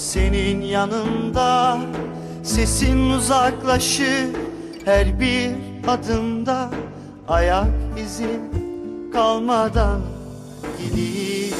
senin yanında Sesin uzaklaşır her bir adımda. Ayak izin kalmadan gidiyorum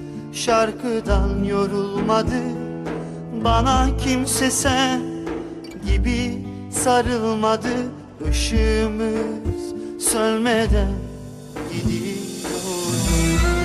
şarkıdan yorulmadı. Bana kimse sen gibi sarılmadı. Işığımız sönmeden gidiyor